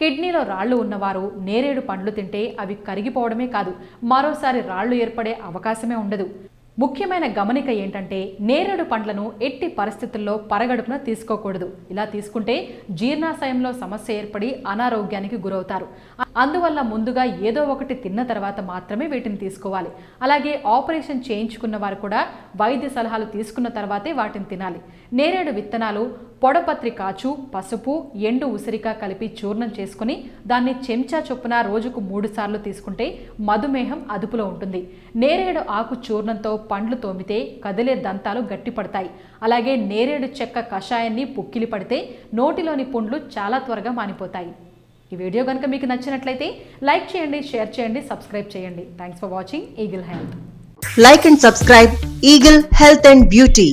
కిడ్నీలో రాళ్ళు ఉన్నవారు నేరేడు పండ్లు తింటే అవి కరిగిపోవడమే కాదు మరోసారి రాళ్ళు ఏర్పడే అవకాశమే ఉండదు. ముఖ్యమైన గమనిక ఏంటంటే నేరేడు పండ్లను ఎట్టి పరిస్థితుల్లో పరగడుపున తీసుకోకూడదు. ఇలా తీసుకుంటే జీర్ణాశయంలో సమస్య ఏర్పడి అనారోగ్యానికి గురవుతారు. అందువల్ల ముందుగా ఏదో ఒకటి తిన్న తర్వాత మాత్రమే వీటిని తీసుకోవాలి. అలాగే ఆపరేషన్ చేయించుకున్న వారు కూడా వైద్య సలహాలు తీసుకున్న తర్వాతే వాటిని తినాలి. నేరేడు విత్తనాలు పొడపత్రి కాచు పసుపు ఎండు ఉసిరిక కలిపి చూర్ణం చేసుకుని దాన్ని చెంచా చొప్పున రోజుకు మూడు సార్లు తీసుకుంటే మధుమేహం అదుపులో ఉంటుంది. నేరేడు ఆకు చూర్ణంతో పండ్లు తోమితే కదిలే దంతాలు గట్టిపడతాయి. అలాగే నేరేడు చెక్క కషాయాన్ని పుక్కిలి పడితే నోటిలోని పుండ్లు చాలా త్వరగా మానిపోతాయి. ఈ వీడియో కనుక మీకు నచ్చినట్లయితే లైక్ చేయండి షేర్ చేయండి సబ్స్క్రైబ్ చేయండి. Thanks for watching Eagle Health like and subscribe Eagle Health and beauty